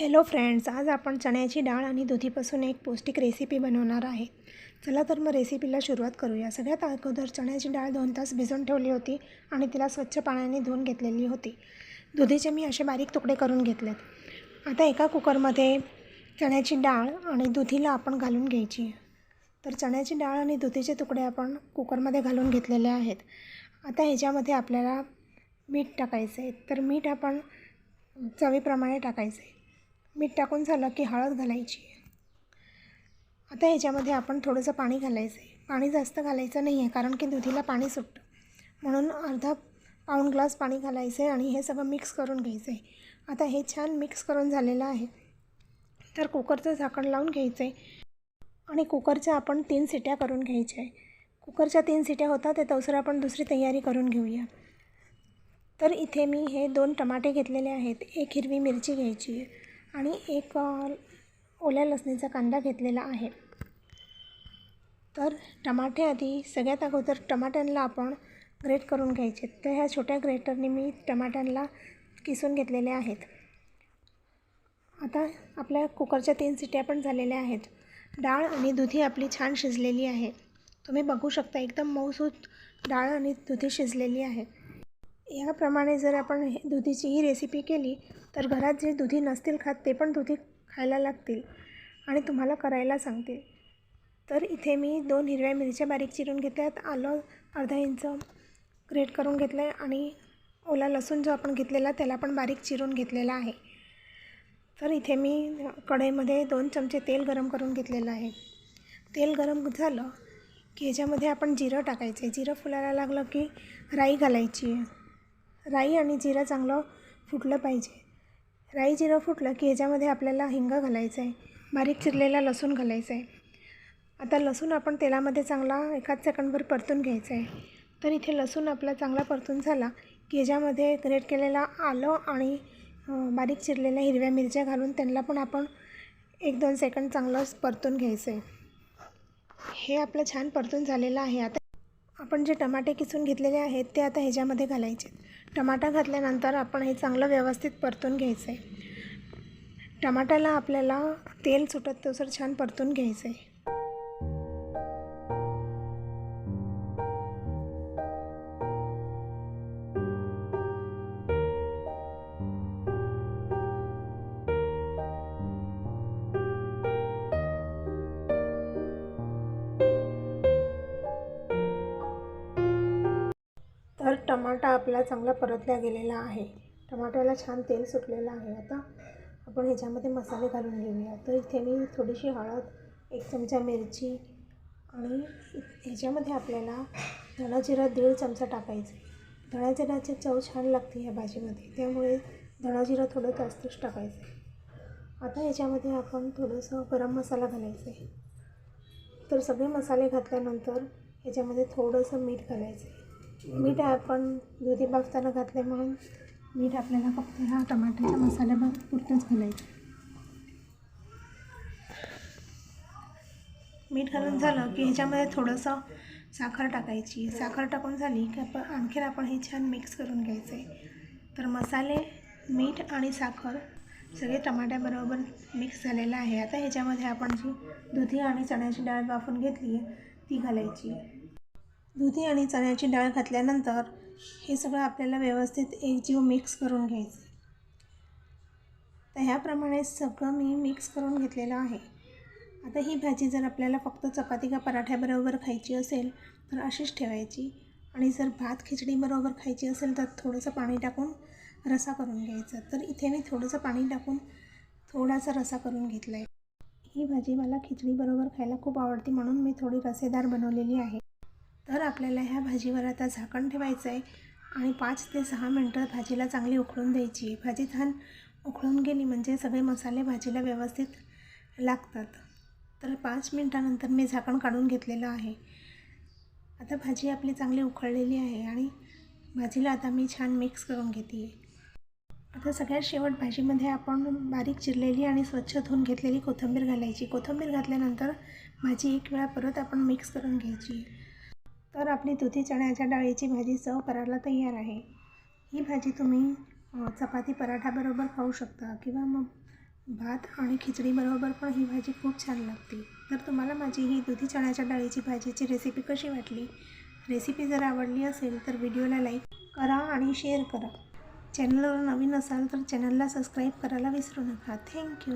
Hello friends आज आपण चण्याची डाळ आणि दुधीपासून एक पौष्टिक रेसिपी बनवणार आहे. चला तर मग रेसिपीला सुरुवात करूया. सगळ्यात अगोदर चण्याची डाळ दोन तास भिजवून ठेवली होती आणि तिला स्वच्छ पाण्याने धुवून घेतलेली होती. दुधीचे मी असे बारीक तुकडे करून घेतलेत. आता एका कुकरमध्ये चण्याची डाळ आणि दुधीला आपण घालून घ्यायची. तर चण्याची डाळ आणि दुधीचे तुकडे आपण कुकरमध्ये घालून घेतलेले आहेत. आता ह्याच्यामध्ये आपल्याला मीठ टाकायचं आहे तर मीठ आपण चवीप्रमाणे टाकायचं आहे मीठ टाकून झालं की हळद घालायची. आता ह्याच्यामध्ये आपण थोडंसं पाणी घालायचं आहे पाणी जास्त घालायचं नाही आहे कारण की दुधीला पाणी सुटतं. म्हणून अर्धा पाऊण ग्लास पाणी घालायचं आहे आणि हे सगळं मिक्स करून घ्यायचं आहे आता हे छान मिक्स करून झालेलं आहे. तर कुकरचं झाकण लावून घ्यायचं आहे आणि कुकरच्या आपण तीन सिट्या करून घ्यायच्या आहे कुकरच्या तीन सिट्या होतात ते तवसर आपण दुसरी तयारी करून घेऊया. तर इथे मी हे दोन टमाटे घेतलेले आहेत. एक हिरवी मिरची घ्यायची आहे आणि एक ओल्या लसणीचा कांदा घेतलेला आहे. तर टमाटे आधी सगळ्यात अगोदर टमाट्यांना आपण ग्रेट करून घ्यायचे. तर ह्या छोट्या ग्रेटरने मी टमाट्यांना किसून घेतलेले आहेत. आता आपल्या कुकरच्या तीन सिट्या पण झालेल्या आहेत. डाळ आणि दुधी आपली छान शिजलेली आहे. तुम्ही बघू शकता एकदम मऊसूत डाळ आणि दुधी शिजलेली आहे. याप्रमाणे जर आपण हे दुधीची ही रेसिपी केली तर घरात जे दुधी नसतील खात ते पण दुधी खायला लागतील आणि तुम्हाला करायला सांगतील. तर इथे मी दोन हिरव्या मिरच्या बारीक चिरून घेतल्यात आलं अर्धा इंच ग्रेट करून घेतलं आहे आणि ओला लसूण जो आपण घेतलेला त्याला पण बारीक चिरून घेतलेला आहे. तर इथे मी कढईमध्ये दोन चमचे तेल गरम करून घेतलेलं आहे. तेल गरम झालं की ह्याच्यामध्ये आपण जिरं टाकायचं. आहे जिरं फुलायला लागलं की राई घालायची. आहे राई आणि जिरं चांगलं फुटलं पाहिजे. राई जिरं फुटलं की ह्याच्यामध्ये आपल्याला हिंग घालायचं आहे बारीक चिरलेला लसूण घालायचं आहे. आता लसूण आपण तेलामध्ये चांगला एकाच सेकंडभर परतून घ्यायचा आहे. तर इथे लसूण आपला चांगला परतून झाला की ह्याच्यामध्ये ग्रेट केलेला आलं आणि बारीक चिरलेल्या हिरव्या मिरच्या घालून त्यांना पण आपण एक दोन सेकंड चांगलं परतून घ्यायचं आहे. हे आपलं छान परतून झालेलं आहे. आता आपण जे टमाटे किसून घेतलेले आहेत ते आता ह्याच्यामध्ये घालायचे टमाटा घातल्यानंतर आपण हे चांगलं व्यवस्थित परतून घ्यायचं आहे टमाट्याला आपल्याला तेल सुटत तसं छान परतून घ्यायचं आहे टमाटा आपला चांगला परतला गेलेला आहे. टमाट्याला छान तेल सुटलेलं आहे. आता आपण ह्याच्यामध्ये मसाले घालून घेऊया. तर इथे मी थोडीशी हळद एक चमचा मिरची आणि ह्याच्यामध्ये आपल्याला धणा जिरा दीड चमचा टाकायचं आहे. धणा जिराची चव छान लागते ह्या भाजीमध्ये. त्यामुळे धणा जिरा थोडं जास्तच टाकायचं आहे. आता ह्याच्यामध्ये आपण थोडंसं गरम मसाला घालायचं आहे. तर सगळे मसाले घातल्यानंतर ह्याच्यामध्ये थोडंसं मीठ घालायचं आहे. मीठ आपण दुधी बाफताना घातले म्हणून मीठ आपल्याला फक्त ह्या टमाट्याच्या मसाल्या पुरतंच घालायचं. मीठ घालून झालं की ह्याच्यामध्ये थोडंसं साखर टाकायची. साखर टाकून झाली की आपण आणखीन आपण हे छान मिक्स करून घ्यायचं आहे तर मसाले मीठ आणि साखर सगळे टमाट्याबरोबर मिक्स झालेलं आहे. आता ह्याच्यामध्ये आपण जी दुधी आणि चण्याची डाळ वाफून घेतली आहे ती घालायची. दुधी आणि चण्याची डाळ घातल्यानंतर हे सगळं आपल्याला व्यवस्थित एकजीव मिक्स करून घ्यायचं. तर ह्याप्रमाणे सगळं मी मिक्स करून घेतलेलं आहे. आता ही भाजी जर आपल्याला फक्त चपाती का पराठ्याबरोबर खायची असेल तर अशीच ठेवायची. आणि जर भात खिचडीबरोबर खायची असेल तर थोडंसं पाणी टाकून रसा करून घ्यायचा. तर इथे मी थोडंसं पाणी टाकून थोडासा रसा करून घेतला आहे ही भाजी मला खिचडीबरोबर खायला खूप आवडते म्हणून मी थोडी रसेदार बनवलेली आहे. तर आपल्याला ह्या भाजीवर आता झाकण ठेवायचं आहे आणि पाच ते सहा मिनटं भाजीला चांगली उकळून द्यायची. आहे भाजी छान उकळून गेली म्हणजे सगळे मसाले भाजीला व्यवस्थित लागतात. तर पाच मिनटानंतर मी झाकण काढून घेतलेलं आहे. आता भाजी आपली चांगली उकळलेली आहे आणि भाजीला आता मी छान मिक्स करून घेते. आता सगळ्यात शेवट भाजीमध्ये आपण बारीक चिरलेली आणि स्वच्छ धुवून घेतलेली कोथिंबीर घालायची. कोथिंबीर घातल्यानंतर भाजी एक वेळा परत आपण मिक्स करून घ्यायची. तर आपली दुधी चण्याच्या डाळीची भाजी चव करायला तयार आहे. ही भाजी तुम्ही चपाती पराठाबरोबर खाऊ शकता किंवा मग भात आणि खिचडीबरोबर पण ही भाजी खूप छान लागते. तर तुम्हाला माझी ही दुधी चण्याच्या डाळीची भाजीची रेसिपी कशी वाटली? रेसिपी जर आवडली असेल तर व्हिडिओला लाईक करा आणि शेअर करा. चॅनलवर नवीन असाल तर चॅनलला सबस्क्राईब करायला विसरू नका. थँक्यू